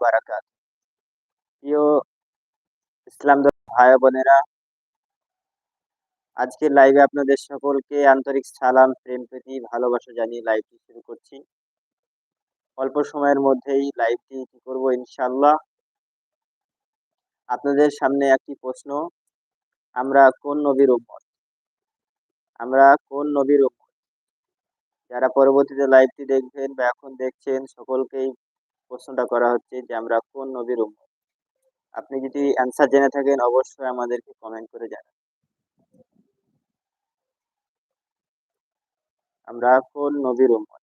বারাকাত প্রিয় ইসলাম ভাই বোনেরা আজকে লাইভে আপনাদের সকলকে আন্তরিক সালাম, প্রেম, প্রীতি, ভালোবাসা জানিয়ে লাইভটি শুরু করছি। অল্প সময়ের মধ্যেই লাইভটি কি করব ইনশাল্লাহ আপনাদের সামনে একটি প্রশ্ন, আমরা কোন নবীর উম্মত? আমরা কোন নবীর উম্মত? যারা পরবর্তীতে লাইভটি দেখবেন বা এখন দেখছেন, সকলকেই প্রশ্নটা করা হচ্ছে যে আমরা কোন নবীর উম্মত? আপনি যদি অ্যান্সার জেনে থাকেন, অবশ্যই আমাদেরকে কমেন্ট করে জানান। আমরা কোন নবীর উম্মত?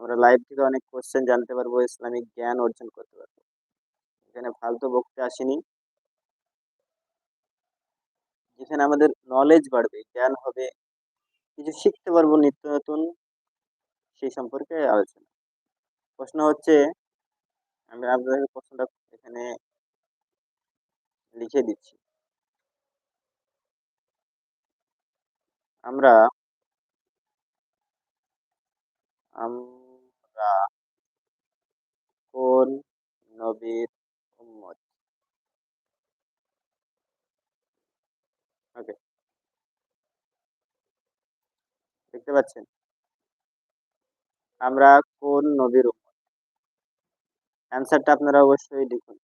আমরা লাইভ থেকে অনেক কোশ্চেন জানতে পারব, ইসলামিক জ্ঞান অর্জন করতে পারব। এখানে ফালতু বকতে আসিনি। যেখানে আমাদের নলেজ বাড়বে, জ্ঞান হবে, কিছু শিখতে পারব নিত্য নতুন, সেই সম্পর্কে আলোচনা। প্রশ্ন হচ্ছে, আমি আপনাদের প্রশ্নটা এখানে লিখে দিচ্ছি। আমরা আমরা কোন নবীর উম্মত? ওকে দেখতে পাচ্ছেন? আমরা কোন নবীর অ্যান্সারটা আপনারা অবশ্যই লিখুন।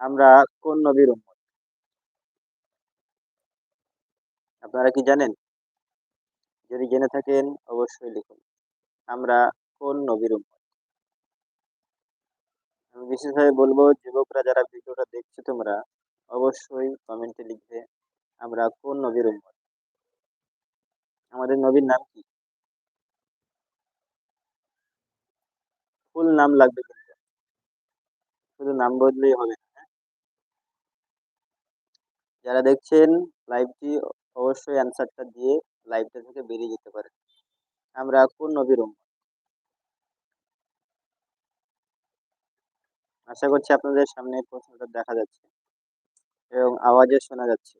আমরা কোন নবীর উম্মত? আপনারা কি জানেন? যদি জেনে থাকেন, অবশ্যই লিখুন। আমরা কোন নবীর উম্মত? আমি বিশেষভাবে বলব, যুবকরা যারা ভিডিওটা দেখছ তোমরা, অবশ্যই কমেন্টে লিখবে, আমরা কোন নবীর উম্মত? আমাদের নবীর নাম কি? ফুল নাম লাগবে কিন্তু। শুধু নাম বদলেই হবে হ্যাঁ? যারা দেখছেন লাইভটি অবশ্যই অ্যান্সারটা দিয়ে লাইভটা থেকে বেরিয়ে যেতে পারে আমরা কোন নবীর আশা করছি আপনাদের সামনে প্রশ্নটা দেখা যাচ্ছে এবং আওয়াজে শোনা যাচ্ছে।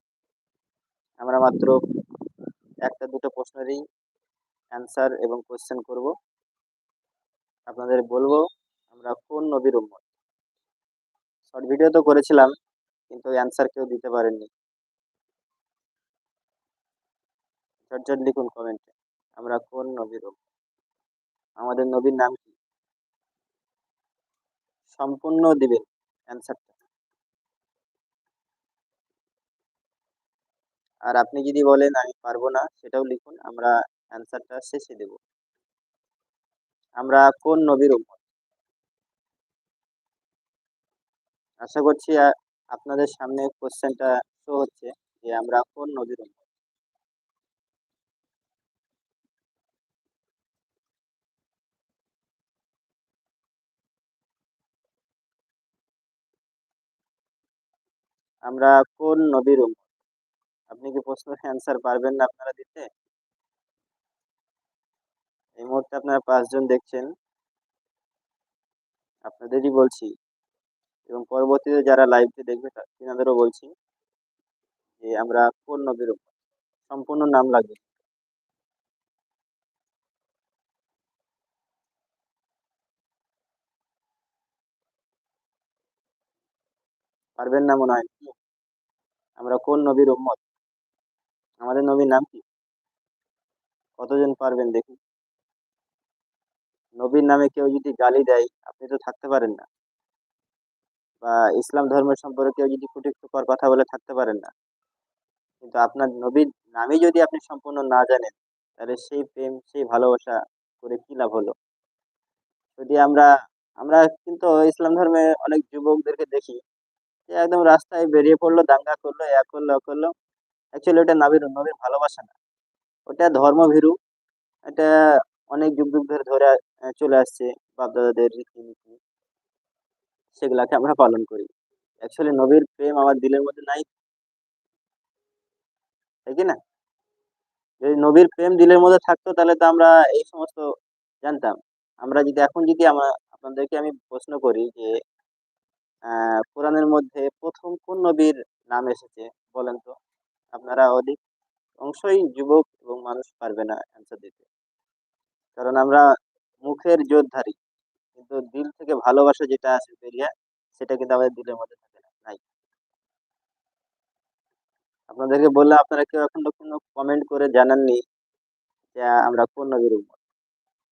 আমরা মাত্র একটা দুটো প্রশ্নেরই অ্যান্সার এবং কোশ্চেন করব। আপনাদের বলব, আমরা কোন নবীর উম্মত শর্ট ভিডিও তো করেছিলাম, কিন্তু অ্যান্সার কেউ দিতে পারেননি। ঝটঝট লিখুন কমেন্টে আমরা কোন নবীর আমাদের নবীর নাম কি? সম্পূর্ণ দিবেন অ্যান্সারটা আর আপনি যদি বলেন, আমি পারব না, সেটাও লিখুন, আমরা অ্যান্সারটা শেষে দেব। আমরা কোন নবীর উম্মত? আশা করছি আপনাদের সামনে কোশ্চেনটা শো হচ্ছে যে আমরা কোন নবীর উম্মত? আমরা কোন নবীর উম্মত? আপনি কি প্রশ্নের অ্যান্সার পারবেন না আপনারা দিতে? এই মুহূর্তে আপনারা পাঁচজন দেখছেন। আপনাদেরই বলছি এবং পরবর্তীতে যারা লাইভে দেখবে তিনাদেরও বলছি যে আমরা কোন নবীর সম্পূর্ণ নাম লাগবে। পারবেন না মনে হয়? আমরা কোন নবীর উম্মত? আমাদের নবীর নাম কি? কতজন পারবেন দেখি নবীর নামে কেউ যদি গালি দেয়, আপনি তো থাকতে পারেন না। বা ইসলাম ধর্মের সম্পর্কে কেউ যদি কটুক্তিকর কথা বলে থাকতে পারেন না। কিন্তু আপনার নবীর নামই যদি আপনি সম্পূর্ণ না জানেন, তাহলে সেই প্রেম, সেই ভালোবাসা করে কি লাভ হলো? যদি আমরা আমরা কিন্তু ইসলাম ধর্মে অনেক যুবকদেরকে দেখি, যে একদম রাস্তায় বেরিয়ে পড়ল, দাঙ্গা করল এক করল করল। অ্যাকচুয়ালি ওটা নবীর নবীর ভালোবাসা না। ওটা ধর্মভীরু। এটা অনেক যুগ যুগ ধরে ধরে চলে আসছে বাপদাদাদের রীতিনীতি। সেগুলাকে আমরা পালন করি। অ্যাকচুয়ালি নবীর প্রেম আমার দিলের মধ্যে নাই। তাই কি না? যদি নবীর প্রেম দিলের মধ্যে থাকতো, তাহলে তো আমরা এই সমস্ত জানতাম। আমরা যদি এখন যদি আমরা আপনাদেরকে আমি প্রশ্ন করি যে কোরআনের মধ্যে প্রথম কোন নবীর নাম এসেছে বলেন তো? আপনারা অধিক অংশই যুবক এবং মানুষ পারবে না অ্যান্সার দিতে। কারণ আমরা মুখের জোরধারী। কিন্তু দিল থেকে ভালোবাসা যেটা আছে বেরিয়ে, সেটা কিন্তু আমাদের দিলের মধ্যে থাকে না নাই আপনাদেরকে বললাম, আপনারা কেউ এখন কোনো কমেন্ট করে জানাননি যে আমরা কোন নবীর উম্মত।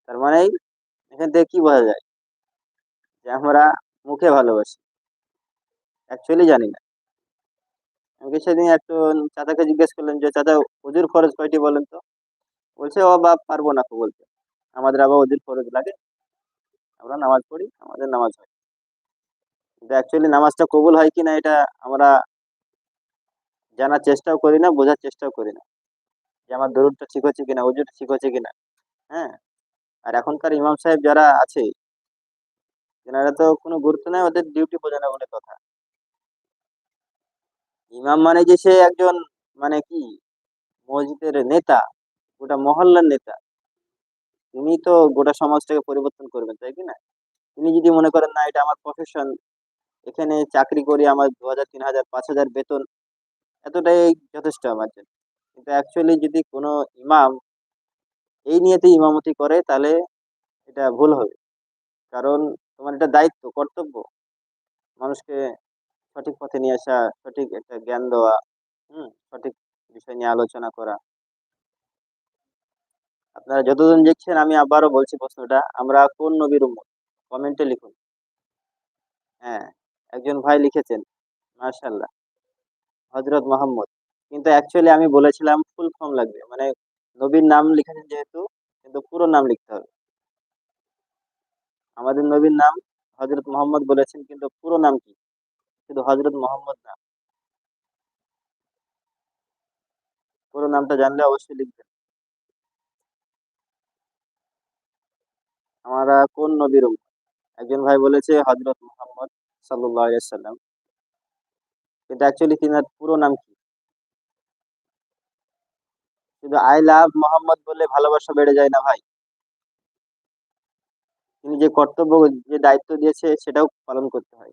তার মানে এখান থেকে কি বোঝা যায়? যে আমরা মুখে ভালোবাসি। অ্যাকচুয়ালি জানি না। আমাকে সেদিন একটু চাচাকে জিজ্ঞেস করলাম যে চাচা হুজুর খরচ কয়টি বলেন তো? বলছে, ও বাপ, পারব না তো বলতে। আমাদের আবার ওদের ফরজ লাগে। আমরা নামাজ পড়ি, আমাদের নামাজ হয়। কিন্তু অ্যাকচুয়ালি নামাজটা কবুল হয় কিনা এটা আমরা জানার চেষ্টাও করি না, বোঝার চেষ্টাও করি না। যে আমার দরুদটা ঠিক হচ্ছে কিনা হুজুরটা ঠিক হচ্ছে কিনা হ্যাঁ? আর এখনকার ইমাম সাহেব যারা আছে তেনারা তো কোনো গুরুত্ব নেই, ওদের ডিউটি বোঝে না বলে কথা। ইমাম মানে যে সে একজন মানে কি, মসজিদের নেতা, গোটা মহল্লার নেতা। তিনি তো গোটা সমাজটাকে পরিবর্তন করবেন, তাই কি না? তিনি যদি মনে করেন, না, এটা আমার প্রফেশন এখানে চাকরি করি, আমার দু হাজার তিন হাজার পাঁচ হাজার বেতন, এতটাই যথেষ্ট আমার জন্য। কিন্তু অ্যাকচুয়ালি যদি কোনো ইমাম এই নিয়েতে ইমামতি করে, তাহলে এটা ভুল হবে। কারণ তোমার এটা দায়িত্ব, কর্তব্য। মানুষকে সঠিক পথে নিয়ে আসা, সঠিক একটা জ্ঞান দেওয়া, হুম, সঠিক বিষয় নিয়ে আলোচনা করা। আপনারা যতজন দেখছেন, আমি আবারও বলছি প্রশ্নটা, আমরা কোন নবীর উম্মত? কমেন্টে লিখুন। হ্যাঁ একজন ভাই লিখেছেন মাশাল্লাহ হজরত মোহাম্মদ। কিন্তু অ্যাকচুয়ালি আমি বলেছিলাম ফুল ফর্ম লাগবে মানে নবীর নাম লিখেছেন যেহেতু, কিন্তু পুরো নাম লিখতে হবে। আমাদের নবীর নাম হজরত মোহাম্মদ বলেছেন, কিন্তু পুরো নাম কি? শুধু হজরত মোহাম্মদ না। পুরো নামটা জানলে অবশ্যই লিখবেন। আমরা কোন নবীর একজন ভাই বলেছে হজরত মোহাম্মদ সাল্লাম কিন্তু অ্যাকচুয়ালি তিনার পুরো নাম কি? শুধু আই লাভ মোহাম্মদ বলে ভালোবাসা বেড়ে যায় না ভাই? তিনি যে কর্তব্য, যে দায়িত্ব দিয়েছে, সেটাও পালন করতে হয়।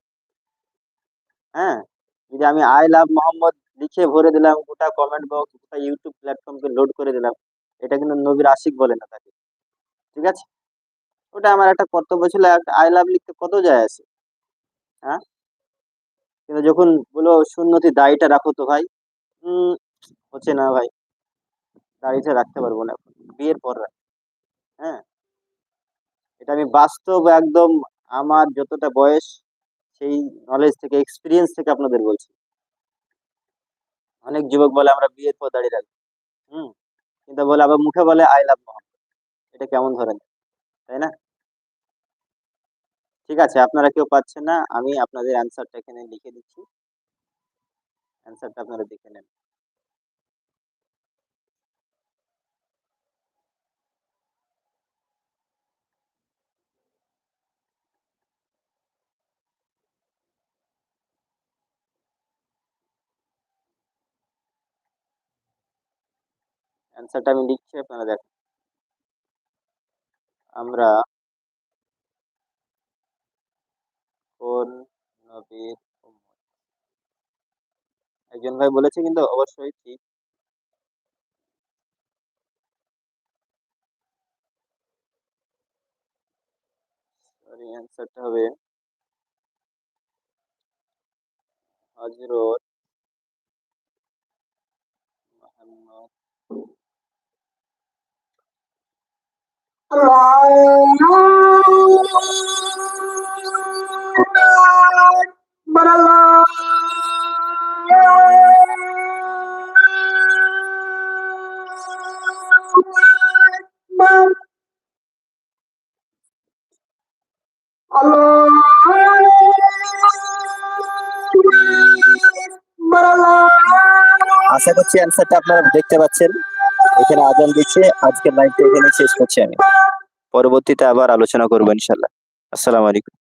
হ্যাঁ? যদি আমি আই লাভ মোহাম্মদ লিখে ভরে দিলাম, গোটা কমেন্ট বক্স গোটা ইউটিউব প্ল্যাটফর্মকে লোড করে দিলাম, এটা কিন্তু নবীর আশিক বলে না তাকে। ঠিক আছে? ওটা আমার একটা কর্তব্য ছিল আই লাভ লিখতে কত যায় আছে? হ্যাঁ? কিন্তু যখন বলো সুন্নতি দাড়িটা রাখো তো ভাই। হচ্ছে না ভাই। দাড়িটা রাখতে পারব না বিয়ের পর হ্যাঁ? এটা আমি বাস্তব একদম আমার যতটা বয়স, সেই নলেজ থেকে এক্সপিরিয়েন্স থেকে আপনাদের বলছি। অনেক যুবক বলে আমরা বিয়ের পর দাঁড়িয়ে রাখব। হুম? কিন্তু বলে আবার মুখে বলে আই লাভ এটা কেমন ধরেন তাই না? ঠিক আছে, আপনারা কেউ পাচ্ছেন না, আমি আপনাদের অ্যান্সারটা এখানে লিখে দিচ্ছি। অ্যান্সারটা আপনারা দেখে নেন। অ্যান্সারটা আমি লিখছি, আপনারা দেখেন। আমরা কোন নবীর একজন ভাই বলেছে কিন্তু অবশ্যই ঠিক। সরি অ্যান্সারটা হবে হজরত মোহাম্মদ আশা করছি অ্যান্সারটা আপনারা দেখতে পাচ্ছেন। এখানে আজান দিচ্ছে। আজকের লাইভটা এখানে শেষ করছি আমি। পরবর্তীতে আবার আলোচনা করব ইনশাল্লাহ আসসালাম আলাইকুম।